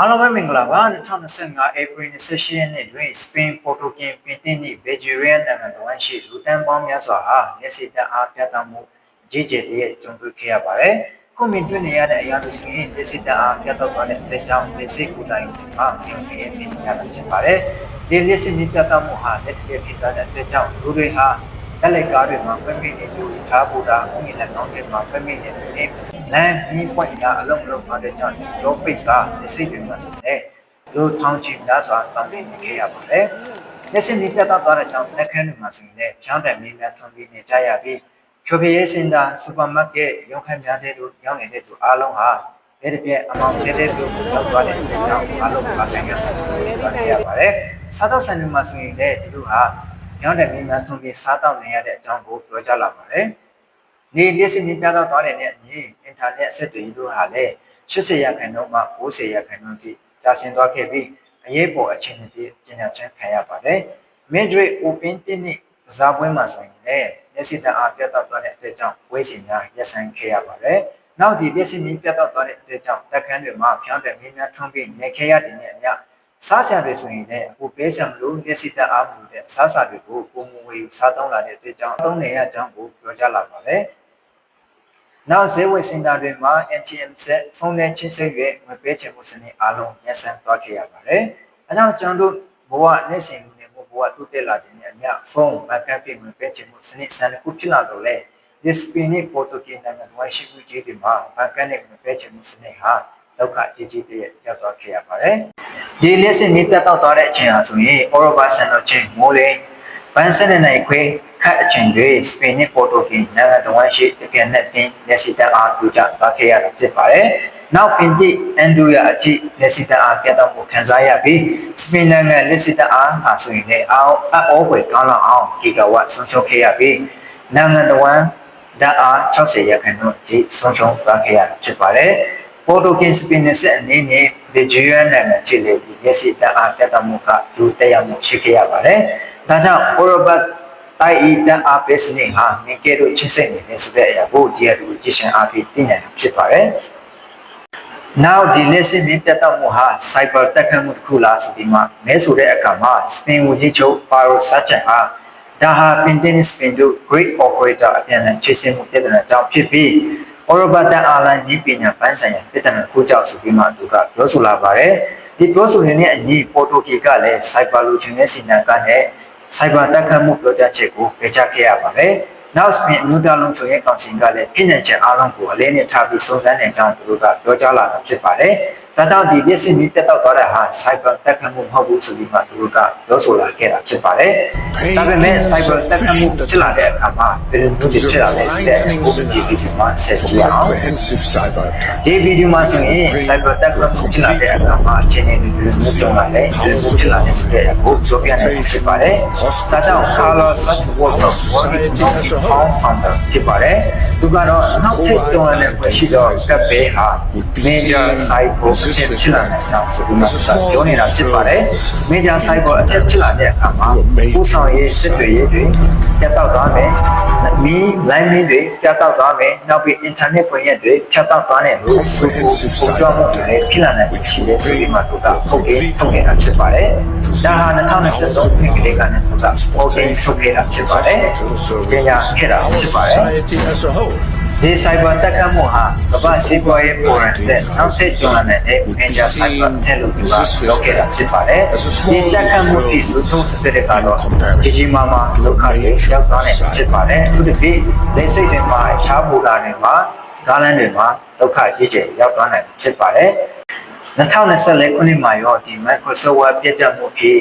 အားလုံးပဲမင်္ဂလာပါ2025 April 28ရက်နေ့တွင် Spain Portugal ပင်တင်နှင့် Bulgaria နိုင်ငံတော်ရှိလူတန်းပေါင်းများစွာဟာမျက်စိတအားပြသမှုအကြီးကျယ်တည်းကြုံတွေ့ခဲ့ရပါတယ်။ခုမင်တွေ့နေရတဲ့အရာတို့ဆိုရင်မျက်စိတအားပြသသွားတဲ့အတွက်ကြောင့်မျက်စိကိုယ်တိုင်မှာမြင်မြင်မြင်ရတာဖြစ်ပါတယ်။ဒီမျက်စိမြင်ပြသမှုဟာလက်တည်းဖြစ်သွားတဲ့အတွက်ကြောင့်လူတွေဟာတက်လက်ကားတွေမှာပြမိနေသူထားဖို့တာအုံးလက်ကောင်းတွေမှာပြမိနေတယ် လမ်းပြီးပွက်ရအလုံးလုံးသွားတဲ့ကြောင့်ရောပိတ်ကလက်စိတ်တွေမှာဆိုတဲ့လူထောင်ချီများစွာတောင်းတနေခဲ့ရပါတယ်။လက်စင်ပြီးပြတ်သွားတဲ့ကြောင့်လက်ခန်းတွေမှာဆိုရင်လည်းဖြောင်းတယ်မင်းများထွန်ပြီးနေကြရပြီးဖြိုပြရဲစင်တာစူပါမားကတ်ရုံခန်းများတဲ့လူရောက်နေတဲ့သူအားလုံးဟာအဲ့ဒီပြအမောင်တဲ့တဲ့သူရောက်သွားတဲ့အတွက်ကြောင့်အားလုံးပါခံရရပါတယ်။စားတော့ဆန်တွေမှာဆိုရင်လည်းဒီလိုဟာညောင်းတဲ့မင်းများထွန်ပြီးစားတော့နေရတဲ့အကြောင်းကိုပြောကြလာပါတယ်။ နေလျက်စစ်မြင်ပြသသွားတဲ့နဲ့အညီအင်တာနက်အဆက်တွေတို့ဟာလည်း80ရာခိုင်နှုန်းမှ90ရာခိုင်နှုန်းထိကျဆင်းသွားခဲ့ပြီးအရေးပေါ်အခြေအနေတွေပညာချမ်းခံရပါတယ်။ Madrid Open တင်းနစ်ကစားပွဲမှာဆိုရင်လည်းမျက်စိတအားပြတ်သွားတဲ့အတွက်ကြောင့်ဝေးစီများရပ်ဆိုင်းခဲ့ရပါတယ်။နောက်ဒီမျက်စိမြင်ပြတ်သွားတဲ့အတွက်ကြောင့်တက်ခန်းတွေမှာဖြောင်းတဲ့မင်းများထွန်းပြီးနေခဲ့ရတဲ့အမြစားစရာတွေဆိုရင်လည်းအခုပေးစံမလို့မျက်စိတအားမလို့တဲ့အစားအစာတွေကိုပုံမ ဝေယူစားသုံးလာတဲ့အတွက်ကြောင့်သုံးနေရကြောင်းကိုပြောကြလာပါတယ်။နောက်ဈေးဝယ်စင်တာတွေမှာ ATM ဆက်ဖုန်းနဲ့ချိတ်ဆက်၍ငွေပေးချေမှုစနစ်အားလုံးရပ်ဆန်းသွားခဲ့ရပါတယ်။အဲကြောင့်ကျွန်တော်တို့ဘဝနေ့စဉ်လူနေမှုဘဝတိုးတက်လာတဲ့အမြဖုန်း backup ပြငွေပေးချေမှုစနစ်စံတစ်ခုဖြစ်လာတော့လေ display နဲ့ Portuguese နိုင်ငံတော်ရှိမှုကြီးတွေမှာ backup နဲ့ငွေပေးချေမှုစနစ်ဟာဒုက္ခကြီးကြီးတည်းရောက်သွားခဲ့ရပါတယ်။ဒီလက်စင်မျိုးပြတ်တော့သွားတဲ့အချိန်ဟာဆိုရင် Oroba ဆန်တော့ချင်းမိုးလေ ပန်းစနေနိုင်ခွေခတ်အချိန်တွေစပိန်နဲ့ပေါ်တိုဂီနိုင်ငံတော်ဝန်ရှိတပြည့်နဲ့တင်လက်စီတအားပြုကြသွားခဲ့ရတာဖြစ်ပါတယ်။နောက်ပင်တိအန်ဒူယာအထိလက်စီတအားပြတ်တော့မှုခံစားရပြီးစပိန်နိုင်ငံလက်စီတအားဟာဆိုရင်လည်းအောင်အောပွဲကောင်းလောက်အောင်ဂီဂါဝတ်ဆုံးရှုံးခဲ့ရပြီးနိုင်ငံတော်ဝန်ဓာတ်အား60ရာခိုင်နှုန်းအထိဆုံးရှုံးသွားခဲ့ရတာဖြစ်ပါတယ်။ပေါ်တိုဂီစပိန်နဲ့ဆက်အနေနဲ့ဗီဂျီယန်နိုင်ငံချီလေဒီလက်စီတအားပြတ်တော့မှုကဒုတက်ရောက်မှုရှိခဲ့ရပါတယ်။ ဒါကြောင့် Orobat တိုင်ဤတန်အားပေးစနစ်ဟာမင်ကဲတို့ချင်းစိတ်နေတယ်ဆိုတဲ့အရာကိုဒီရတူကြည့်ရှင်အားဖြင့်သိနိုင်တာဖြစ်ပါတယ်။ Now ဒီလက်စစ်မြင့်ပြတ်တော့မှုဟာ cyber တက်ခတ်မှုတစ်ခုလားဆိုပြီးမှမဲဆိုတဲ့အခါမှာ Spain ဝန်ကြီးချုပ် Pedro Sánchez ဟာဒါဟာ Pintini Spain တို့ Great Operator အပြန်အလှန်ချေစင်မှုပြဿနာကြောင့်ဖြစ်ပြီး Europa တန်အာလန်ဒီပညာပန်းဆိုင်ရာပြဿနာတစ်ခုကြောင့်ဆိုပြီးမှသူကပြောဆိုလာပါတယ်။ဒီပြောဆိုရတဲ့အညီပေါ်တိုဂီကလည်း cyber လူချင်းရဲ့စီမံကနဲ့ စိုက်ဘာတက်ခတ်မှုပြောကြားချက်ကိုပေးချခဲ့ရပါတယ်။နောက်စပင်အမျိုးသားလုံးချုပ်ရဲ့ကောင်စီကလည်းပြည်နယ်ချက်အားလုံးကိုအလေးနဲ့ထားပြီးစုံစမ်းနေကြောင်းသူတို့ကပြောကြားလာတာဖြစ်ပါတယ်။ဒါကြောင့်ဒီမျက်စိမီးပြတ်တော့သွားတဲ့ဟာ cyber တက်ခတ်မှုမဟုတ်ဘူးဆိုပြီးမှသူတို့ကပြောဆိုလာခဲ့တာဖြစ်ပါတယ်။ဒါပေမဲ့ cyber တက်ခတ်မှုဖြစ်လာတဲ့အခါမှာဘယ်လိုမျိုးဖြစ်လာလဲဆိုတဲ့အခုဒီဗီဒီယိုမှာဆက်ကြည့်အောင်ဒီဗီဒီယိုမှာဆိုရင် cyber တက်ခတ်မှုဖြစ်လာတဲ့အခါမှာအခြေအနေတွေ မျိုးကြုံလာတယ်ဘယ်လိုဖြစ်လာလဲဆိုတဲ့အခုပြောပြနေဖြစ်ပါတယ်။ဒါကြောင့် Carlos Santiago World Economic Fund Founder ဖြစ်ပါတယ်။သူကတော့နောက်ထပ်ကြုံလာတဲ့ဖွဲ့ရှိတော့ကပ်ဘေးဟာ major cyber အချက်ဖြစ်လာတဲ့အကြောင်းဆိုပြီးမှပြောနေတာဖြစ်ပါတယ်။ major cyber အချက်ဖြစ်လာတဲ့အခါမှာပို့ဆောင်ရေးစစ်တွေရေးတွေ ပြတ်တောက်သွားမယ်။မီးလိုင်းမီးတွေပြတ်တောက်သွားမယ်။နောက်ပြီး internet ကွန်ရက်တွေဖြတ်တောက်သွားတယ်လို့ဆိုဖို့ပုံကြောမှုတွေလည်းဖြစ်လာနိုင်ရှိတယ်ဆိုပြီးမှသူကထုတ်ခဲ့ထုတ်ခဲ့တာဖြစ်ပါတယ်။ဒါဟာ2023ခုနှစ်ကလေးကလည်းသူကပုံတင်ထုတ်ခဲ့တာဖြစ်ပါတယ်။ပညာခဲ့တာဖြစ်ပါတယ်။ ဒီစိုက်ဘာတက်ခတ်မှုဟာကမ္ဘာစီးပွားရေးဖိုရမ်တဲ့နောက်ထပ်ကျွမ်းလာတဲ့ major cyber တဲ့လို့သူကပြောခဲ့တာဖြစ်ပါတယ်။ဒီတက်ခတ်မှုဒီလူထုတဲ့ကတော့ကြီးကြီးမားမားဒုက္ခတွေရောက်သွားတယ်ဖြစ်ပါတယ်။သူတို့ဒီလက်စိတ်တွေမှာခြားပူတာတွေမှာကားလမ်းတွေမှာဒုက္ခကြီးကြီးရောက်သွားနိုင်ဖြစ်ပါတယ်။2024ခုနှစ်မှာရောဒီ Microsoft Word ပြည့်ကျမှုဖြစ်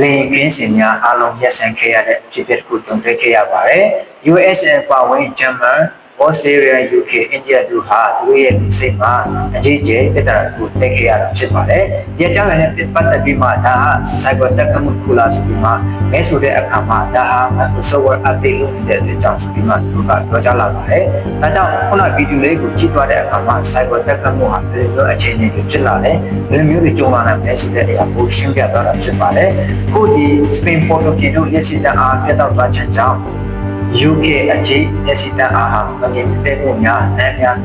လင်ကင်းစင်များအလုံးရက်ဆန်ခဲ့ရတဲ့ဖြစ်ဖြစ်ကိုတုံ့ပြန်ခဲ့ရပါတယ်။ USA ပါဝင် German Australia UK India တို့ဟာသူတို့ရဲ့စိတ်မှာအကြီးကျယ်ပြဿနာကိုတက်ခဲ့ရတာဖြစ်ပါတယ်။ဒီအကြောင်းအရာနဲ့ပတ်သက်ပြီးမှဒါဟာ cyber တက်ခတ်မှုခုလားဆိုပြီးမှမဲဆိုတဲ့အခါမှာဒါဟာ Microsoft Word update လုပ်နေတဲ့အတွက်ကြောင့်ဆိုပြီးမှသူတို့ကပြောကြားလာပါတယ်။ဒါကြောင့်ခုနဗီဒီယိုလေးကိုကြည့်သွားတဲ့အခါမှာ cyber တက်ခတ်မှုဟာဘယ်လိုအခြေအနေတွေဖြစ်လာလဲဘယ်လိုမျိုးတွေကြုံလာနိုင်လဲဆိုတဲ့အရာကိုရှင်းပြသွားတာဖြစ်ပါတယ်။ခုဒီ Spain Portugal တို့လက်ရှိတအားပြတ်တော့သွားချက်ကြောင့် UK အကြီးမျက်စိတန်းအားဟာမငြိမ်သက်မှုများအနှံ့များ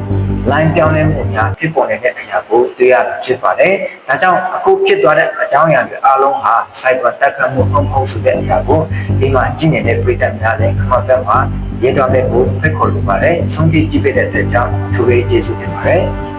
line ပြောင်းလဲမှုများဖြစ်ပေါ်နေတဲ့အရာကိုတွေ့ရတာဖြစ်ပါတယ်။ဒါကြောင့်အခုဖြစ်သွားတဲ့အကြောင်းအရာတွေအားလုံးဟာ cyber တက်ခတ်မှုဟုတ်မဟုတ်ဆိုတဲ့အရာကိုဒီမှာကြည့်နေတဲ့ပြည်သူများလည်းခမတ်ဘက်မှာရေးတော်တဲ့ကိုဖိတ်ခေါ်လိုပါတယ်။ဆုံးဖြတ်ကြည့်ပေးတဲ့အတွက်ကြောင့်သူရေးကျေးဇူးတင်ပါတယ်။